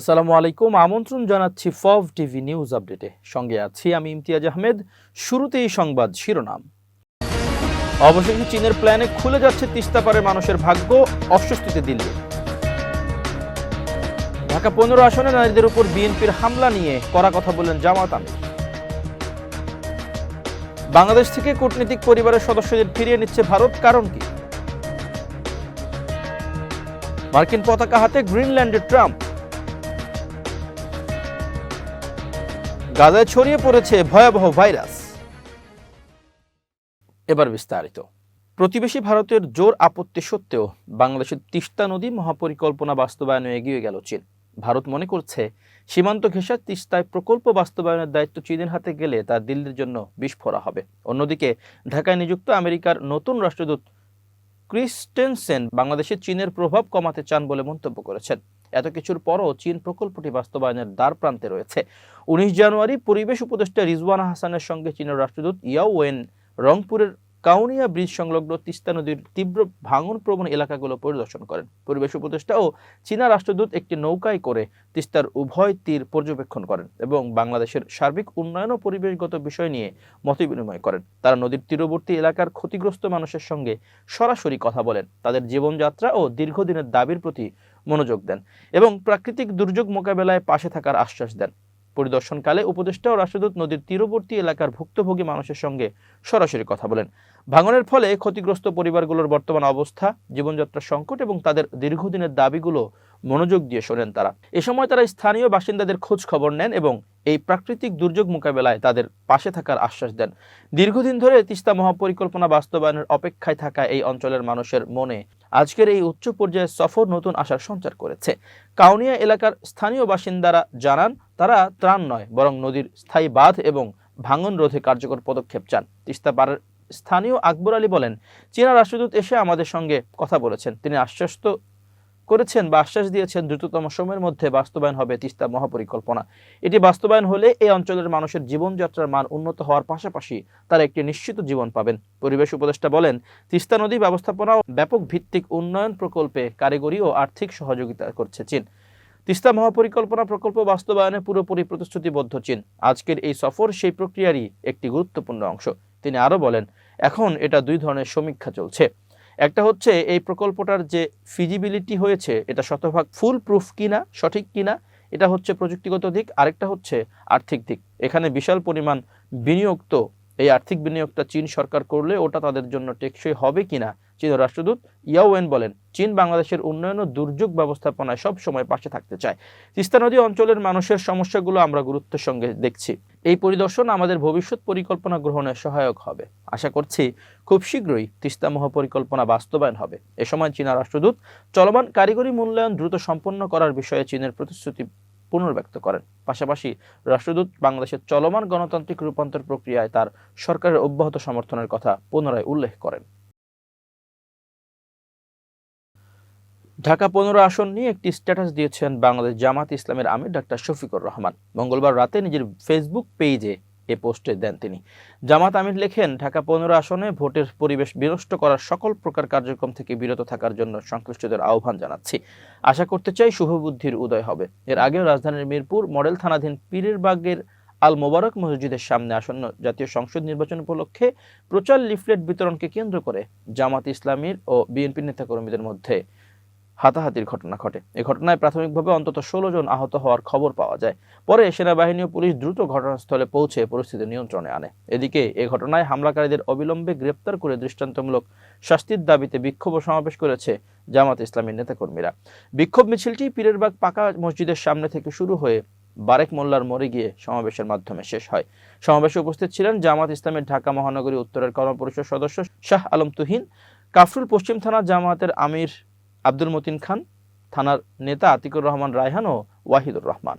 আসসালামু আলাইকুম। আমন্ত্রণ জানাচ্ছি ফভ টিভি নিউজ আপডেটে। সঙ্গে আছি আমি ইমতিয়াজ আহমেদ। শুরুতেই সংবাদ শিরোনাম। অবশেষে চীনের প্ল্যানে খুলে যাচ্ছে তিস্তা পারে মানুষের ভাগ্য, অস্বস্তিতে দিল্লি। ঢাকা পনেরো আসনে নারীদের উপর বিএনপির হামলা নিয়ে কড়া কথা বললেন জামাত আমির। বাংলাদেশ থেকে কূটনীতিক পরিবারের সদস্যদের ফিরিয়ে নিচ্ছে ভারত, কারণ কি? মার্কিন পতাকা হাতে গ্রিনল্যান্ডের ট্রাম্প। গাজায় ছড়িয়ে পড়েছে ভয়াবহ ভাইরাস। এবার বিস্তারিত। প্রতিবেশী ভারতের জোর আপত্তি সত্ত্বেও বাংলাদেশের তিস্তা নদী মহাপরিকল্পনা বাস্তবায়নে এগিয়ে গেল চীন। ভারত মনে করছে, সীমান্ত ঘেঁষা তিস্তায় প্রকল্প বাস্তবায়নের দায়িত্ব চীনের হাতে গেলে তা দিল্লির জন্য বিস্ফোরা হবে। অন্যদিকে, ঢাকায় নিযুক্ত আমেরিকার নতুন রাষ্ট্রদূত ক্রিস্টেনসেন বাংলাদেশে চীনের প্রভাব কমাতে চান বলে মন্তব্য করেছেন। এত কিছুর পরও চীন প্রকল্পটি বাস্তবায়নের দ্বার প্রান্তে রয়েছে। উনিশ জানুয়ারি পরিবেশ উপদেষ্টা রিজওয়ান হাসানের সঙ্গে চীনের রাষ্ট্রদূত ইয়াওয়েন রংপুরের কাউনিয়া ব্রিজ সংলগ্ন তিস্তা নদীর তীব্র ভাঙন প্রবণ এলাকাগুলো পরিদর্শন করেন। পরিবেশ উপদেষ্টা ও চীনা রাষ্ট্রদূত একটি নৌকায় করে তিস্তার উভয় তীর পর্যবেক্ষণ করেন এবং বাংলাদেশের সার্বিক উন্নয়ন ও পরিবেশগত বিষয় নিয়ে মতবিনিময় করেন। তারা নদীর তীরবর্তী এলাকার ক্ষতিগ্রস্ত মানুষের সঙ্গে সরাসরি কথা বলেন, তাদের জীবনযাত্রা ও দীর্ঘদিনের দাবির প্রতি মনোযোগ দেন এবং প্রাকৃতিক দুর্যোগ মোকাবেলায় পাশে থাকার আশ্বাস দেন। পরিদর্শনকালে উপদেষ্টা ও রাষ্ট্রদূত নদীর তীরবর্তী এলাকার ভুক্তভোগী মানুষের সঙ্গে সরাসরি কথা বলেন। ভাঙনের ফলে ক্ষতিগ্রস্ত পরিবারগুলোর বর্তমান অবস্থা, জীবনযাত্রার সংকট এবং তাদের দীর্ঘদিনের দাবিগুলো মনোযোগ দিয়ে শোনেন তারা। এ সময় তারা স্থানীয় বাসিন্দাদের খোঁজ খবর নেন এবং এই প্রাকৃতিক দুর্যোগ মোকাবেলায় তাদের পাশে থাকার আশ্বাস দেন। দীর্ঘদিন ধরে তিস্তা মহাপরিকল্পনা বাস্তবায়নের অপেক্ষায় থাকা এই অঞ্চলের মানুষের মনে আজকের এই উচ্চ পর্যায়ের সফর নতুন আশার সঞ্চার করেছে। কাউনিয়া এলাকার স্থানীয় বাসিন্দারা জানান, তারা ত্রাণ নয়, বরং নদীর স্থায়ী বাঁধ এবং ভাঙন রোধে কার্যকর পদক্ষেপ চান। তিস্তা পাড়ের স্থানীয় আকবর আলী বলেন, চীনা রাষ্ট্রদূত এসে আমাদের সঙ্গে কথা বলেছেন। তিনি আশ্বস্ত করেছেন বা আশ্বাস দিয়েছেন দ্রুততম সময়ের মধ্যে বাস্তবায়ন হবে তিস্তা মহাপরিকল্পনা। এটি বাস্তবায়ন হলে এই অঞ্চলের মানুষের জীবনযাত্রার মান উন্নত হওয়ার পাশাপাশি তারা একটি নিশ্চিত জীবন পাবেন। পরিবেশ উপদেষ্টা বলেন, তিস্তা নদী ব্যবস্থাপনা ব্যাপক ভিত্তিক উন্নয়ন প্রকল্পে কারিগরি ও আর্থিক সহযোগিতা করছে চীন। তিস্তা মহাপরিকল্পনা প্রকল্প বাস্তবায়নে পুরোপুরি প্রতিশ্রুতিবদ্ধ চীন। আজকের এই সফর সেই প্রক্রিয়ারই একটি গুরুত্বপূর্ণ অংশ। তিনি আরও বলেন এখন এটা দুই ধরনের সমীক্ষা চলছে। একটা হচ্ছে এই প্রকল্পটার যে ফিজিবিলিটি হয়েছে, এটা শতভাগ ফুল প্রুফ কিনা, সঠিক কিনা, এটা হচ্ছে প্রযুক্তিগত দিক। আরেকটা হচ্ছে আর্থিক দিক। এখানে বিশাল পরিমাণ বিনিয়োগ তো এই আর্থিক বিনিয়োগটা চীন সরকার করলে ওটা তাদের জন্য টেকসই হবে কিনা চীন রাষ্ট্রদূত ইয়াওয়েন বলেন, চীন বাংলাদেশের উন্নয়ন ও দুর্যোগ ব্যবস্থাপনায় সব সময় পাশে থাকতে চায়। তিস্তা নদী অঞ্চলের মানুষের সমস্যাগুলো আমরা গুরুত্বের সঙ্গে দেখছি। এই পরিদর্শন আমাদের ভবিষ্যৎ পরিকল্পনা গ্রহণে সহায়ক হবে। আশা করছি খুব শীঘ্রই তিস্তা মহাপরিকল্পনা বাস্তবায়ন হবে। এ সময় চীনা রাষ্ট্রদূত চলমান কারিগরি মূল্যায়ন দ্রুত সম্পন্ন করার বিষয়ে চীনের প্রতিশ্রুতি পুনর্ব্যক্ত করেন। পাশাপাশি রাষ্ট্রদূত বাংলাদেশের চলমান গণতান্ত্রিক রূপান্তর প্রক্রিয়ায় তার সরকারের অব্যাহত সমর্থনের কথা পুনরায় উল্লেখ করেন। ঢাকা পনেরো আসন নিয়ে একটি স্ট্যাটাস দিয়েছেন বাংলাদেশ জামাত ইসলামের আমির ডাক্তার শফিকুর রহমান। মঙ্গলবার রাতে নিজের ফেসবুক পেজে এ পোস্টে দেন তিনি। জামাত আমির লেখেন, ঢাকা পনেরো আসনে ভোটের পরিবেশ বিনষ্ট করার সকল প্রকার কার্যক্রম থেকে বিরত থাকার জন্য সংশ্লিষ্টদের আহ্বান জানাচ্ছি। আশা করতে চাই শুভবুদ্ধির উদয় হবে। এর আগেও রাজধানীর মিরপুর মডেল থানাধীন পীরের বাগের আল মোবারক মসজিদের সামনে আসন্ন জাতীয় সংসদ নির্বাচন উপলক্ষে প্রচার লিফলেট বিতরণকে কেন্দ্র করে জামাত ইসলামীর ও বিএনপি নেতাকর্মীদের মধ্যে হাতাহাতির ঘটনা ঘটে। এ ঘটনায় প্রাথমিকভাবে অন্তত ষোলো জন আহত হওয়ার খবর পাওয়া যায়। পরে সেনাবাহিনী ও পুলিশ দ্রুত ঘটনাস্থলে পৌঁছে পরিস্থিতি নিয়ন্ত্রণে আনে। এদিকে এ ঘটনায় হামলাকারীদের অবিলম্বে গ্রেপ্তার করে দৃষ্টান্তমূলক শাস্তির দাবিতে বিক্ষোভ সমাবেশ করেছে জামাত ইসলামীর নেতাকর্মীরা। বিক্ষোভ মিছিলটি পীরেরবাগ পাকা মসজিদের সামনে থেকে শুরু হয়ে বারেক মোল্লার মোড়ে গিয়ে সমাবেশের মাধ্যমে শেষ হয়। সমাবেশে উপস্থিত ছিলেন জামাত ইসলামের ঢাকা মহানগরী উত্তরের কর্মপরিষদ সদস্য শাহ আলম তুহিন, কাফরুল পশ্চিম থানা জামাতের আমির আব্দুল মতিন খান, থানার নেতা আতিকুর রহমান রায়হান ও ওয়াহিদুর রহমান।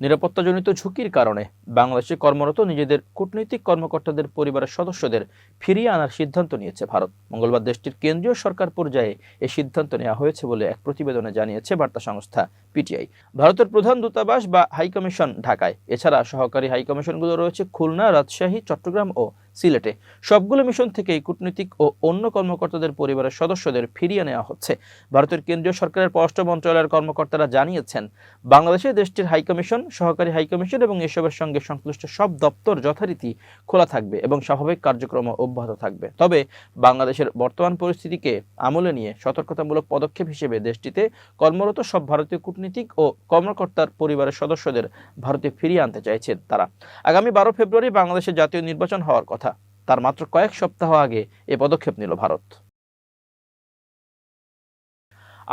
নিরাপত্তাজনিত ঝুঁকির কারণে বাংলাদেশে কর্মরত নিজেদের কূটনৈতিক কর্মকর্তাদের পরিবারের সদস্যদের ফিরিয়ে আনার সিদ্ধান্ত নিয়েছে ভারত। মঙ্গলবার দেশটির কেন্দ্রীয় সরকার পর্যায়ে এই সিদ্ধান্ত নেওয়া হয়েছে বলে এক প্রতিবেদনে জানিয়েছে বার্তা সংস্থা। পিটিআই। ভারতের প্রধান দূতাবাস বা হাইকমিশন ঢাকায়। এছাড়া সহকারী হাইকমিশনগুলো রয়েছে খুলনা, রাজশাহী, চট্টগ্রাম ও সিলেটে। সবগুলো মিশন থেকেই কূটনীতিক ও অন্য কর্মকর্তাদের পরিবারের সদস্যদের ফিরিয়ে নেওয়া হচ্ছে। ভারতের কেন্দ্রীয় সরকারের পররাষ্ট্র মন্ত্রণালয়ের কর্মকর্তারা জানিয়েছেন, বাংলাদেশে দেশটির হাইকমিশন সহকারী হাইকমিশন এবং এসবের সঙ্গে সংশ্লিষ্ট সব দপ্তর যথারীতি খোলা থাকবে এবং স্বাভাবিক কার্যক্রম অব্যাহত থাকবে। তবে বাংলাদেশের বর্তমান পরিস্থিতিকে আমলে নিয়ে সতর্কতামূলক পদক্ষেপ হিসেবে দেশটিতে কর্মরত সব ভারতীয় কূটনীতিক ও কর্মকর্তার পরিবারের সদস্যদের ভারতে ফিরিয়ে আনতে চাইছেন তারা। আগামী বারো ফেব্রুয়ারি বাংলাদেশের জাতীয় নির্বাচন হওয়ার কথা। তার মাত্র কয়েক সপ্তাহ আগে এ পদক্ষেপ নিল ভারত।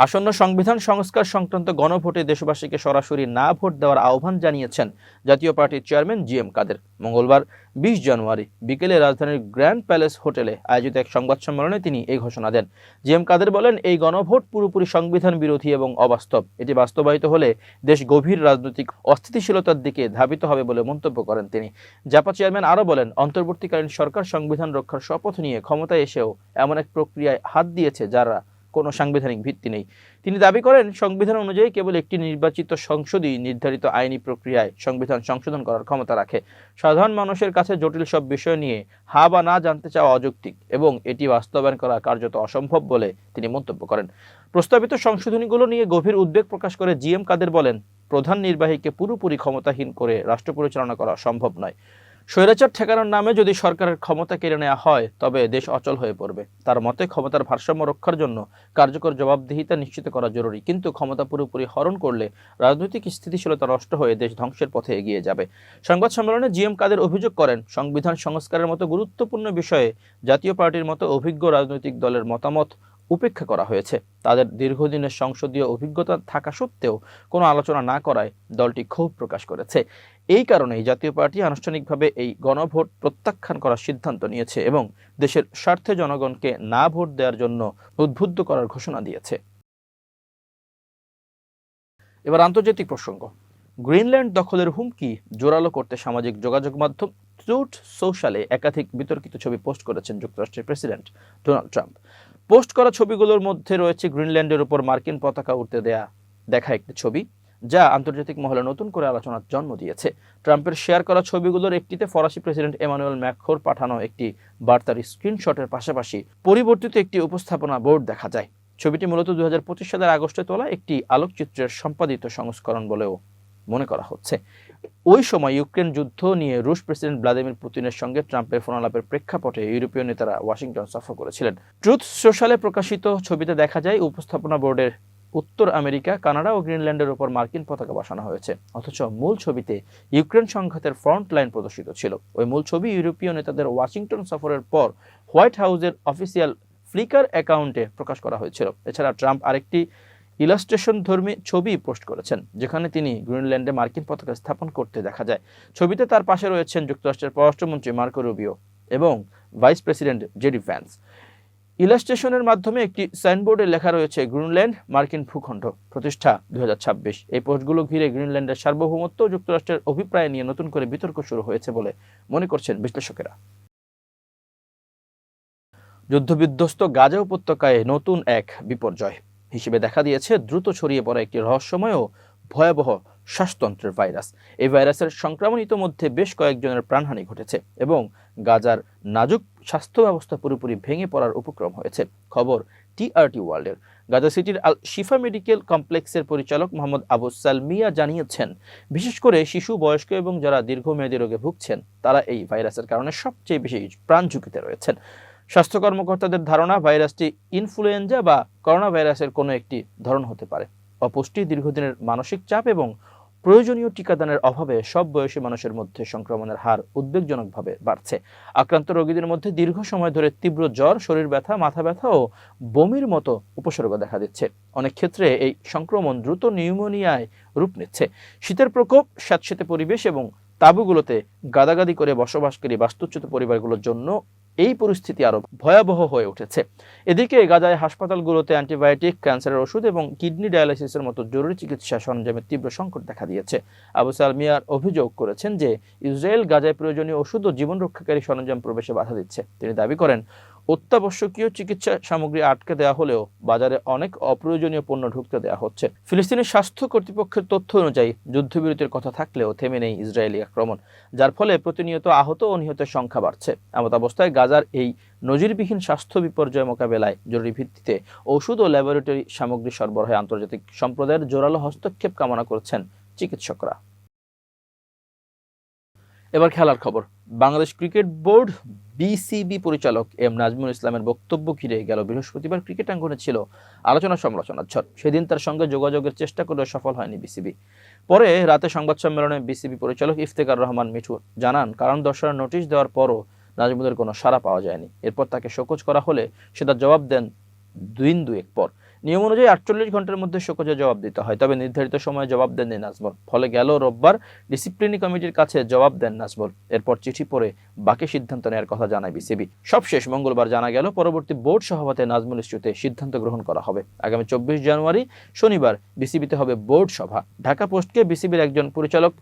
আসন্ন সংবিধান সংস্কার সংক্রান্ত গণভোটে দেশবাসীকে সরাসরি না ভোট দেওয়ার আহ্বান জানিয়েছেন জাতীয় পার্টির চেয়ারম্যান জি এম কাদের। মঙ্গলবার বিশ জানুয়ারি বিকেলে রাজধানীর গ্র্যান্ড প্যালেস হোটেলে আয়োজিত এক সংবাদ সম্মেলনে তিনি এই ঘোষণা দেন। জি এম কাদের বলেন, এই গণভোট পুরোপুরি সংবিধান বিরোধী এবং অবাস্তব। এটি বাস্তবায়িত হলে দেশ গভীর রাজনৈতিক অস্থিতিশীলতার দিকে ধাবিত হবে বলে মন্তব্য করেন তিনি। জাপা চেয়ারম্যান আরও বলেন, অন্তর্বর্তীকালীন সরকার সংবিধান রক্ষার শপথ নিয়ে ক্ষমতায় এসেও এমন এক প্রক্রিয়ায় হাত দিয়েছে যারা কোনো সাংবিধানিক ভিত্তি নেই। তিনি দাবি করেন, সংবিধান অনুযায়ী কেবল একটি নির্বাচিত সংসদই নির্ধারিত আইনি প্রক্রিয়ায় সংবিধান সংশোধন করার ক্ষমতা রাখে। সাধারণ মানুষের কাছে জটিল সব বিষয় নিয়ে হা বা না জানতে চাওয়া অযৌক্তিক এবং এটি বাস্তবায়ন করা কার্যত অসম্ভব বলে তিনি মন্তব্য করেন। প্রস্তাবিত সংশোধনীগুলো নিয়ে গভীর উদ্বেগ প্রকাশ করে জি এম কাদের বলেন, প্রধান নির্বাহীকে পুরোপুরি ক্ষমতাহীন করে রাষ্ট্র পরিচালনা করা সম্ভব নয়। স্বৈরাচার ঠেকানোর নামে যদি সরকারের ক্ষমতা কেড়ে নেওয়া হয়, তবে দেশ অচল হয়ে পড়বে। তার মতে, ক্ষমতার ভারসাম্য রক্ষার জন্য কার্যকর জবাবদিহিতা নিশ্চিত করা জরুরি। কিন্তু ক্ষমতা পুরোপুরি হরণ করলে রাজনৈতিক স্থিতিশীলতা নষ্ট হয়ে দেশ ধ্বংসের পথে এগিয়ে যাবে। সংবাদ সম্মেলনে জিএম কাদের অভিযোগ করেন, সংবিধান সংস্কারের মতো গুরুত্বপূর্ণ বিষয়ে জাতীয় পার্টির মতো অভিজ্ঞ রাজনৈতিক দলের মতামত উপেক্ষা করা হয়েছে। তাদের দীর্ঘদিনের সংসদীয় অভিজ্ঞতা থাকা সত্ত্বেও কোনো আলোচনা না করায় দলটি ক্ষোভ প্রকাশ করেছে। এই কারণেই জাতীয় পার্টি আনুষ্ঠানিকভাবে এই গণভোট প্রত্যাখ্যান করার সিদ্ধান্ত নিয়েছে এবং দেশের স্বার্থে জনগণকে না ভোট দেওয়ার জন্য উদ্বুদ্ধ করার ঘোষণা দিয়েছে। এবার আন্তর্জাতিক প্রসঙ্গ। গ্রিনল্যান্ড দখলের হুমকি জোরালো করতে সামাজিক যোগাযোগ মাধ্যম ট্রুথ সোশ্যালে একাধিক বিতর্কিত ছবি পোস্ট করেছেন যুক্তরাষ্ট্রের প্রেসিডেন্ট ডোনাল্ড ট্রাম্প। পোস্ট করা ছবিগুলোর মধ্যে রয়েছে গ্রিনল্যান্ডের উপর মার্কিন পতাকা উঠতে দেয়া দেখা একটি ছবি, যা আন্তর্জাতিক মহলে নতুন করে আলোচনার জন্ম দিয়েছে। ট্রাম্পের শেয়ার করা ছবিগুলোর একটিতে ফরাসি প্রেসিডেন্ট এমানুয়েল ম্যাকখোর পাঠানো একটি বার্তার স্ক্রিনশটের পাশাপাশি পরিবর্তিত একটি উপস্থাপনা বোর্ড দেখা যায়। ছবিটি মূলত দুই হাজার পঁচিশ সালের আগস্টে তোলা একটি আলোকচিত্রের সম্পাদিত সংস্করণ বলেও মনে করা হচ্ছে। ওই সময় ইউক্রেন যুদ্ধ নিয়ে রুশ প্রেসিডেন্ট ভ্লাদিমির পুতিনের সঙ্গে ট্রাম্পের ফোনালাপের প্রেক্ষাপটে ইউরোপীয় নেতারা ওয়াশিংটন সফর করেছিলেন। ট্রুথ সোশ্যালে প্রকাশিত ছবিতে দেখা যায়, উপস্থাপনা বোর্ডের উত্তর আমেরিকা, কানাডা ও গ্রিনল্যান্ডের উপর মার্কিন পতাকা বসানো হয়েছে। অথচ মূল ছবিতে ইউক্রেন সংঘাতের ফ্রন্ট লাইন প্রদর্শিত ছিল। ওই মূল ছবি ইউরোপীয় নেতাদের ওয়াশিংটন সফরের পর হোয়াইট হাউসের অফিসিয়াল ফ্লিকার অ্যাকাউন্টে প্রকাশ করা হয়েছিল। এছাড়া ট্রাম্প আরেকটি ইলাস্ট্রেশন ধর্মী ছবি পোস্ট করেছেন, যেখানে তিনি গ্রিনল্যান্ডে মার্কিন পতাকা স্থাপন করতে দেখা যায়। ছবিতে তার পাশে রয়েছেন যুক্তরাষ্ট্রের পররাষ্ট্রমন্ত্রী মার্কো রুবিও এবং ভাইস প্রেসিডেন্ট জেডি ভ্যান্স। ইলাস্ট্রেশনের মাধ্যমে একটি সাইনবোর্ডে লেখা রয়েছে, গ্রিনল্যান্ড, মার্কিন ভূখণ্ড প্রতিষ্ঠা দুই এই পোস্টগুলো ঘিরে গ্রিনল্যান্ডের সার্বভৌমত্ব, যুক্তরাষ্ট্রের অভিপ্রায় নিয়ে নতুন করে বিতর্ক শুরু হয়েছে বলে মনে করছেন বিশ্লেষকেরা। যুদ্ধবিধ্বস্ত গাজা উপত্যকায় নতুন এক বিপর্যয়। হিসেবে দেখা দিয়েছে, দ্রুত ছড়িয়ে পড়া একটি রহস্যময় ও ভয়াবহ শ্বাসতন্ত্রের ভাইরাস। এই ভাইরাসের সংক্রমণ ইতোমধ্যে বেশ কয়েকজনের প্রাণহানি ঘটেছে এবং গাজার নাজুক স্বাস্থ্য ব্যবস্থা পুরোপুরি ভেঙে পড়ার উপক্রম হয়েছে, খবর টিআরটি ওয়ার্ল্ডের। গাজা সিটির আল শিফা মেডিকেল কমপ্লেক্সের পরিচালক মোহাম্মদ আবু সালমিয়া জানিয়েছেন, বিশেষ করে শিশু, বয়স্ক এবং যারা দীর্ঘমেয়াদী রোগে ভুগছেন, তারা এই ভাইরাসের কারণে সবচেয়ে বেশি প্রাণ ঝুঁকিতে রয়েছেন। স্বাস্থ্য কর্মকর্তাদের ধারণা ভাইরাসটি ইনফ্লুয়েঞ্জা বা করোনা ভাইরাসের কোনো একটি ধরন হতে পারে। অপুষ্টি, দীর্ঘদিনের মানসিক চাপ এবং প্রয়োজনীয় টিকাদানের অভাবে সব বয়সী মানুষের মধ্যে সংক্রমণের হার উদ্বেগজনকভাবে বাড়ছে। আক্রান্ত রোগীদের মধ্যে দীর্ঘ সময় ধরে তীব্র জ্বর, শরীর ব্যথা, মাথা ব্যথা ও বমির মতো উপসর্গ দেখা দিচ্ছে। অনেক ক্ষেত্রে এই সংক্রমণ দ্রুত নিউমোনিয়ায় রূপ নিচ্ছে। শীতের প্রকোপ স্যাঁতস্যাঁতে পরিবেশ এবং তাঁবুগুলোতে গাদাগাদি করে বসবাসকারী বাস্তুচ্যুত পরিবারগুলোর জন্য এই পরিস্থিতি আরও ভয়াবহ হয়ে উঠেছে। এদিকে গাজায় হাসপাতালগুলোতে অ্যান্টিবায়োটিক, ক্যান্সারের ওষুধ এবং কিডনি ডায়ালাইসিসের মতো জরুরি চিকিৎসা সরঞ্জামের তীব্র সংকট দেখা দিয়েছে। আবু সালমিয়ার অভিযোগ করেছেন যে, ইসরায়েল গাজায় প্রয়োজনীয় ওষুধ ও জীবন রক্ষাকারী সরঞ্জাম প্রবেশে বাধা দিচ্ছে। তিনি দাবি করেন অত্যাবশ্যকীয় চিকিৎসা সামগ্রী আটকে দেওয়া হলেও বাজারে অনেক অপ্রয়োজনীয় পণ্য ঢুকতে দেওয়া হচ্ছে। ফিলিস্তিনের স্বাস্থ্য কর্তৃপক্ষের তথ্য অনুযায়ী যুদ্ধবিরতির কথা থাকলেও থেমে নেই ইসরায়েলি আক্রমণ, যার ফলে প্রতিনিয়ত আহত ও নিহতের সংখ্যা বাড়ছে। এমত অবস্থায় গাজার এই নজিরবিহীন স্বাস্থ্য বিপর্যয় মোকাবেলায় জরুরি ভিত্তিতে ওষুধ ও ল্যাবরেটরি সামগ্রী সরবরাহে আন্তর্জাতিক সম্প্রদায়ের জোরালো হস্তক্ষেপ কামনা করছেন চিকিৎসকরা। এবার খেলার খবর। বাংলাদেশ ক্রিকেট বোর্ড বিসিবি পরিচালক এম নাজমুল ইসলামের বক্তব্য ঘিরে গেল বৃহস্পতিবার ক্রিকেট আঙ্গনে ছিল আলোচনা সমালোচনার ঝড়। সেদিন তার সঙ্গে যোগাযোগের চেষ্টা করলেও সফল হয়নি বিসিবি। পরে রাতে সংবাদ সম্মেলনে বিসিবি পরিচালক ইফতেকার রহমান মিঠু জানান, কারণ দর্শনের নোটিশ দেওয়ার পরও নাজমুলের কোনো সাড়া পাওয়া যায়নি। এরপর তাকে শোকজ করা হলে সেটা জবাব দেন দিন দুয়েক পর। নিয়ম অনুযায়ী আটচল্লিশ ঘণ্টার মধ্যে শোকজে জবাব দিতে হয়। তবে নির্ধারিত সময়ে জবাব দেননি নাজমুল। ফলে গেল রোববার ডিসিপ্লিনি কমিটির কাছে জবাব দেন নাজমুল। এরপর চিঠি পড়ে বাকি সিদ্ধান্ত নেওয়ার কথা জানায় বিসিবি। সবশেষ মঙ্গলবার জানা গেল, পরবর্তী বোর্ড সভাপতি নাজমুল ইস্যুতে সিদ্ধান্ত গ্রহণ করা হবে। আগামী চব্বিশ জানুয়ারি শনিবার বিসিবিতে হবে বোর্ড সভা। ঢাকা পোস্টকে বিসিবির একজন পরিচালক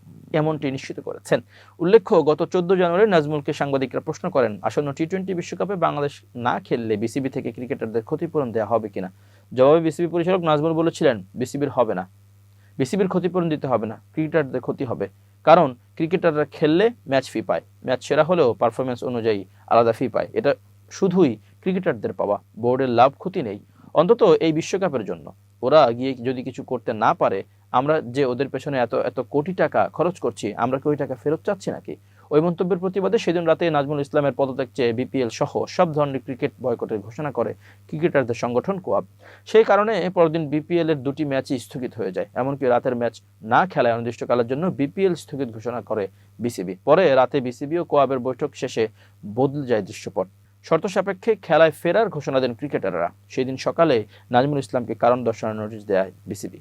এমনটি নিশ্চিত করেছেন। উল্লেখ্য, গত চোদ্দ জানুয়ারি নাজমুলকে সাংবাদিকরা প্রশ্ন করেন, আসন্ন টি টোয়েন্টি বিশ্বকাপে বাংলাদেশ না খেললে বিসিবি থেকে ক্রিকেটারদের ক্ষতিপূরণ দেওয়া হবে কিনা? জবাবে বিসিবি পরিচালক নাজমুল বলেছিলেন, বিসিবির হবে না। বিসিবির ক্ষতিপূরণ দিতে হবে না, ক্রিকেটারদের ক্ষতি হবে। কারণ ক্রিকেটাররা খেললে ম্যাচ ফি পায়। ম্যাচ সেরা হলেও পারফরমেন্স অনুযায়ী আলাদা ফি পায়। এটা শুধুই ক্রিকেটারদের পাওয়া। বোর্ডের লাভ ক্ষতি নেই। অন্তত এই বিশ্বকাপের জন্য। ওরা গিয়ে যদি কিছু করতে না পারে, আমরা যে ওদের পেছনে এত এত কোটি টাকা খরচ করছি, আমরা কি ওই টাকা ফেরত চাচ্ছি নাকি? ওই মন্তব্যের প্রতিবাদে সেদিন রাতে নাজমুল ইসলামের পদত্যাগ চেয়ে বিপিএল সহ সব ধরনের ক্রিকেট বয়কটের ঘোষণা করে ক্রিকেটারদের সংগঠন কোয়াব। সেই কারণে পরদিন বিপিএল এর দুটি ম্যাচই স্থগিত হয়ে যায়, এমনকি রাতের ম্যাচ না খেলায় অনির্দিষ্টকালের জন্য বিপিএল স্থগিত ঘোষণা করে বিসিবি। পরে রাতে বিসিবি ও কোয়াবের বৈঠক শেষে বদলে যায় দৃশ্যপট। শর্ত সাপেক্ষে খেলায় ফেরার ঘোষণা দেন ক্রিকেটাররা। সেদিন সকালে নাজমুল ইসলামকে কারণ দর্শানোর নোটিশ দেয় বিসিবি।